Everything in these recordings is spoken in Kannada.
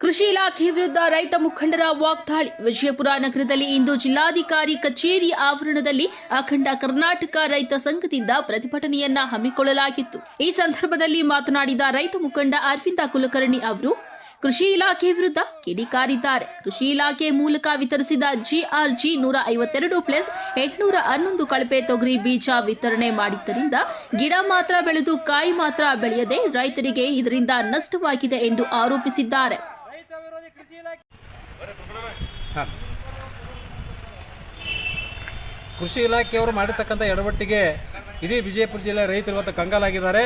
ಕೃಷಿ ಇಲಾಖೆ ವಿರುದ್ಧ ರೈತ ಮುಖಂಡರ ವಾಗ್ದಾಳಿ. ವಿಜಯಪುರ ನಗರದಲ್ಲಿ ಇಂದು ಜಿಲ್ಲಾಧಿಕಾರಿ ಕಚೇರಿ ಆವರಣದಲ್ಲಿ ಅಖಂಡ ಕರ್ನಾಟಕ ರೈತ ಸಂಘದಿಂದ ಪ್ರತಿಭಟನೆಯನ್ನ ಹಮ್ಮಿಕೊಳ್ಳಲಾಗಿತ್ತು. ಈ ಸಂದರ್ಭದಲ್ಲಿ ಮಾತನಾಡಿದ ರೈತ ಮುಖಂಡ ಅರವಿಂದ ಕುಲಕರ್ಣಿ ಅವರು, ಕೃಷಿ ಇಲಾಖೆ ವಿರುದ್ಧ ಕಿಡಿಕಾರಿದ್ದಾರೆ. ಕೃಷಿ ಇಲಾಖೆ ಮೂಲಕ ವಿತರಿಸಿದ ಜಿಆರ್ಜಿ ನೂರ ಐವತ್ತೆರಡು ಪ್ಲಸ್ ಎಂಟುನೂರ ಹನ್ನೊಂದು ಕಳಪೆ ತೊಗರಿ ಬೀಜ ವಿತರಣೆ ಮಾಡಿದ್ದರಿಂದ ಗಿಡ ಮಾತ್ರ ಬೆಳೆದು ಕಾಯಿ ಮಾತ್ರ ಬೆಳೆಯದೆ ರೈತರಿಗೆ ಇದರಿಂದ ನಷ್ಟವಾಗಿದೆ ಎಂದು ಆರೋಪಿಸಿದ್ದಾರೆ ರೈತ ವಿರೋಧಿ ಕೃಷಿ ಇಲಾಖೆ ಕೃಷಿ ಇಲಾಖೆಯವರು ಮಾಡಿರ್ತಕ್ಕಂಥ ಎಡವಟ್ಟಿಗೆ ಇಡೀ ವಿಜಯಪುರ ಜಿಲ್ಲೆ ರೈತರು ಇವತ್ತು ಕಂಗಾಲಾಗಿದ್ದಾರೆ.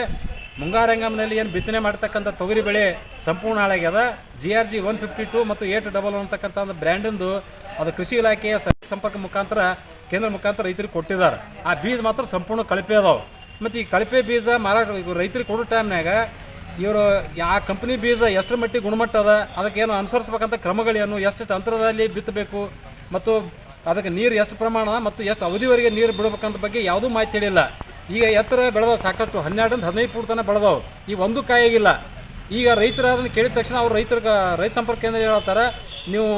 ಮುಂಗಾರಂಗಮ್ನಲ್ಲಿ ಏನು ಬಿತ್ತನೆ ಮಾಡ್ತಕ್ಕಂಥ ತೊಗರಿ ಬೆಳೆ ಸಂಪೂರ್ಣ ಹಾಳಾಗ್ಯದ. G R G one fifty two ಮತ್ತು ಏಟ್ ಡಬಲ್ ಅಂತಕ್ಕಂಥ ಒಂದು ಬ್ರ್ಯಾಂಡಿಂದು ಅದು ಕೃಷಿ ಇಲಾಖೆಯ ಸಂಪರ್ಕ ಮುಖಾಂತರ, ಕೇಂದ್ರ ಮುಖಾಂತರ ರೈತರಿಗೆ ಕೊಟ್ಟಿದ್ದಾರೆ. ಆ ಬೀಜ ಮಾತ್ರ ಸಂಪೂರ್ಣ ಕಳಪೆ ಅದಾವೆ. ಮತ್ತು ಈ ಕಳಪೆ ಬೀಜ ಮಾರಾಟ ರೈತರಿಗೆ ಕೊಡೋ ಟೈಮ್ನಾಗ ಇವರು ಆ ಕಂಪ್ನಿ ಬೀಜ ಎಷ್ಟರ ಮಟ್ಟಿಗೆ ಗುಣಮಟ್ಟ ಅದ ಅದಕ್ಕೆ ಏನು ಅನುಸರಿಸ್ಬೇಕಂತ ಕ್ರಮಗಳೇನು ಎಷ್ಟೆಷ್ಟು ಅಂತರದಲ್ಲಿ ಬಿತ್ತಬೇಕು, ಮತ್ತು ಅದಕ್ಕೆ ನೀರು ಎಷ್ಟು ಪ್ರಮಾಣ, ಮತ್ತು ಎಷ್ಟು ಅವಧಿವರೆಗೆ ನೀರು ಬಿಡಬೇಕಂತ ಬಗ್ಗೆ ಯಾವುದೂ ಮಾಹಿತಿ ಹೇಳಿಲ್ಲ. ಈಗ ಎತ್ತರ ಬೆಳೆದವು ಸಾಕಷ್ಟು, ಹನ್ನೆರಡರಿಂದ ಹದಿನೈದು ಫೂಟ್ ತನಕ ಬೆಳೆದವು. ಈಗ ಒಂದು ಕಾಯಾಗಿಲ್ಲ ಈಗ ರೈತರು ಅದನ್ನು ಕೇಳಿದ ತಕ್ಷಣ ಅವ್ರು ರೈತರಿಗೆ ರೈತ ಸಂಪರ್ಕ ಕೇಂದ್ರ ಹೇಳ್ತಾರೆ ನೀವು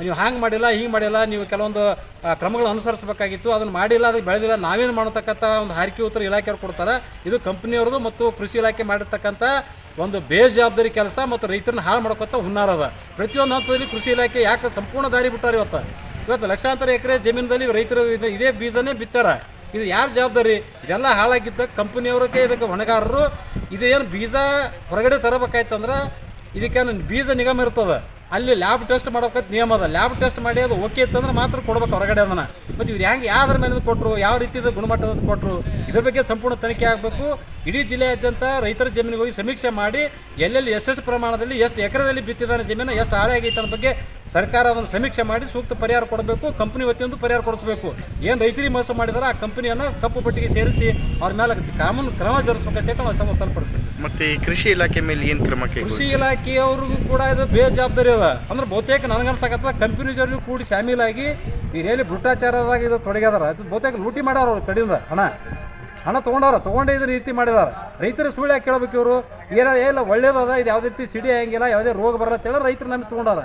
ನೀವು ಹ್ಯಾಂಗೆ ಮಾಡಿಲ್ಲ, ಹಿಂಗೆ ಮಾಡಿಲ್ಲ, ನೀವು ಕೆಲವೊಂದು ಕ್ರಮಗಳು ಅನುಸರಿಸಬೇಕಾಗಿತ್ತು, ಅದನ್ನು ಮಾಡಿಲ್ಲ ಅದಕ್ಕೆ ಬೆಳೆದಿಲ್ಲ, ನಾವೇನು ಮಾಡತಕ್ಕಂಥ ಒಂದು ಹಾರಿಕೆ ಉತ್ತರ ಇಲಾಖೆಯವ್ರು ಕೊಡ್ತಾರೆ. ಇದು ಕಂಪ್ನಿಯವ್ರದ್ದು ಮತ್ತು ಕೃಷಿ ಇಲಾಖೆ ಮಾಡಿರ್ತಕ್ಕಂಥ ಒಂದು ಬೇಜವಾಬ್ದಾರಿ ಕೆಲಸ ಮತ್ತು ರೈತರನ್ನ ಹಾಳು ಮಾಡ್ಕೊತ ಹುನ್ನಾರದ ಪ್ರತಿಯೊಂದು ಹಂತದಲ್ಲಿ ಕೃಷಿ ಇಲಾಖೆ ಯಾಕೆ ಸಂಪೂರ್ಣ ದಾರಿ ಬಿಟ್ಟಾರೆ ಇವತ್ತು? ಇವತ್ತು ಲಕ್ಷಾಂತರ ಎಕರೆ ಜಮೀನಲ್ಲಿ ರೈತರು ಇದು, ಇದೇ ಬೀಜನೇ ಬಿತ್ತಾರ. ಇದು ಯಾರ ಜವಾಬ್ದಾರಿ? ಇದೆಲ್ಲ ಹಾಳಾಗಿದ್ದ ಕಂಪನಿಯವ್ರಿಗೆ, ಇದಕ್ಕೆ ಹೊಣೆಗಾರರು. ಇದೇನು ಬೀಜ ಹೊರಗಡೆ ತರಬೇಕಾಯ್ತಂದ್ರೆ ಇದಕ್ಕೇನು ಬೀಜ ನಿಗಮ ಇರ್ತದೆ. ಅಲ್ಲಿ ಲ್ಯಾಬ್ ಟೆಸ್ಟ್ ಮಾಡ್ಬೇಕಂತ ನಿಯಮ ಅದ. ಲ್ಯಾಬ್ ಟೆಸ್ಟ್ ಮಾಡಿ ಅದು ಓಕೆ ಇತ್ತಂದ್ರೆ ಮಾತ್ರ ಕೊಡ್ಬೇಕು ಹೊರಗಡೆ ಅದನ್ನ. ಮತ್ತು ಇವ್ರು ಹೆಂಗೆ ಯಾವ್ದ್ರ ಮೇಲೆ ಕೊಟ್ಟರು ಯಾವ ರೀತಿಯ ಗುಣಮಟ್ಟದ ಕೊಟ್ಟರು ಇದ್ರ ಬಗ್ಗೆ ಸಂಪೂರ್ಣ ತನಿಖೆ ಆಗಬೇಕು. ಇಡೀ ಜಿಲ್ಲೆಯಾದ್ಯಂತ ರೈತರ ಜಮೀನಿಗೆ ಹೋಗಿ ಸಮೀಕ್ಷೆ ಮಾಡಿ, ಎಲ್ಲೆಲ್ಲಿ ಎಷ್ಟೆಷ್ಟು ಪ್ರಮಾಣದಲ್ಲಿ, ಎಷ್ಟು ಎಕರೆದಲ್ಲಿ ಬಿತ್ತಿದಾನೆ ಜಮೀನು, ಎಷ್ಟು ಹಾಳೆ ಆಗೈತೆ ಅನ್ನೋ ಬಗ್ಗೆ ಸರ್ಕಾರ ಅದನ್ನು ಸಮೀಕ್ಷೆ ಮಾಡಿ ಸೂಕ್ತ ಪರಿಹಾರ ಕೊಡಬೇಕು ಕಂಪನಿ ವತಿಯಿಂದ ಪರಿಹಾರ ಕೊಡಿಸಬೇಕು. ಏನು ರೈತರಿಗೆ ಮೋಸ ಮಾಡಿದಾರೆ ಆ ಕಂಪನಿಯನ್ನು ಕಪ್ಪು ಪಟ್ಟಿಗೆ ಸೇರಿಸಿ ಅವ್ರ ಮೇಲೆ ಕಾನೂನು ಕ್ರಮ ಜರುಗಿಸ್ಬೇಕಂತ ನಾವು ಸಮ ತಲುಪಡಿಸ್ತೀವಿ. ಮತ್ತೆ ಈ ಕೃಷಿ ಇಲಾಖೆ ಮೇಲೆ ಏನು ಕ್ರಮ ಕೃಷಿ ಇಲಾಖೆಯವ್ರಿಗೂ ಕೂಡ ಇದು ಬೇಜವಾಬ್ದಾರಿ ಅದ. ಅಂದ್ರೆ ಬಹುತೇಕ ನನಗನ್ಸಕತ್ತ ಜೊತೆ ಕೂಡಿ ಶಾಮೀಲಾಗಿ ರೇಲಿ ಭ್ರಷ್ಟಾಚಾರದಾಗ ಇದು ತೊಡಗ್ಯದಾರ. ಅದು ಬಹುತೇಕ ಲೂಟಿ ಮಾಡ್ಯಾರ ಅವ್ರು ಕಡಿಂದ ಹಣ. ಹಣ ತೊಗೊಂಡವ್ರ ತೊಗೊಂಡೇ ಇದ್ರ ರೀತಿ ಮಾಡಿದಾರ. ರೈತರ ಸುಳ್ಳು ಯಾಕೆ ಕೇಳ್ಬೇಕು ಇವರು? ಏನೋ ಇಲ್ಲ ಒಳ್ಳೇದದ ಇದು ಯಾವುದೇ ರೀತಿ ಸಿಡಿ ಆಗಂಗಿಲ್ಲ ಯಾವುದೇ ರೋಗ ಬರಲ್ಲ ಅಂತೇಳಿ ರೈತರು ನಮಗೆ ತೊಗೊಂಡಾರ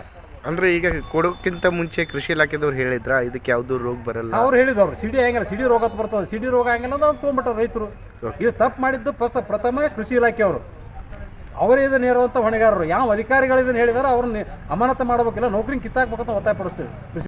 ಅಂದ್ರೆ ಈಗ ಕೊಡೋಕ್ಕಿಂತ ಮುಂಚೆ ಕೃಷಿ ಇಲಾಖೆದವ್ರು ಹೇಳಿದ್ರ ಇದಕ್ಕೆ ಯಾವ್ದು ರೋಗ ಬರಲ್ಲ? ಅವ್ರು ಹೇಳಿದವ್ರು ಸಿಡಿ ಹಂಗಿಲ್ಲ ಸಿಡಿ ರೋಗ ಬರ್ತದೆ. ಸಿಡಿ ರೋಗ ಹಂಗಿಲ್ಲ ಅಂತ ತೊಗೊಂಡ್ಬಿಟ್ಟಾರ ರೈತರು. ಇದು ತಪ್ಪು ಮಾಡಿದ್ದು ಫಸ್ಟ್ ಪ್ರಥಮ ಕೃಷಿ ಇಲಾಖೆಯವರು. ಅವರೇ ಇದನ್ನ ಹೇರುವಂಥ ಹೊಣೆಗಾರರು. ಯಾವ ಅಧಿಕಾರಿಗಳು ಇದನ್ನ ಹೇಳಿದಾರೆ ಅವ್ರನ್ನ ಅಮಾನತ ಮಾಡಬೇಕಿಲ್ಲ ನೌಕರಿ ಕಿತ್ತಾಕ್ಬೇಕಂತ ಒತ್ತಾಯ ಪಡಿಸ್ತೀವಿ. ಕೃಷಿ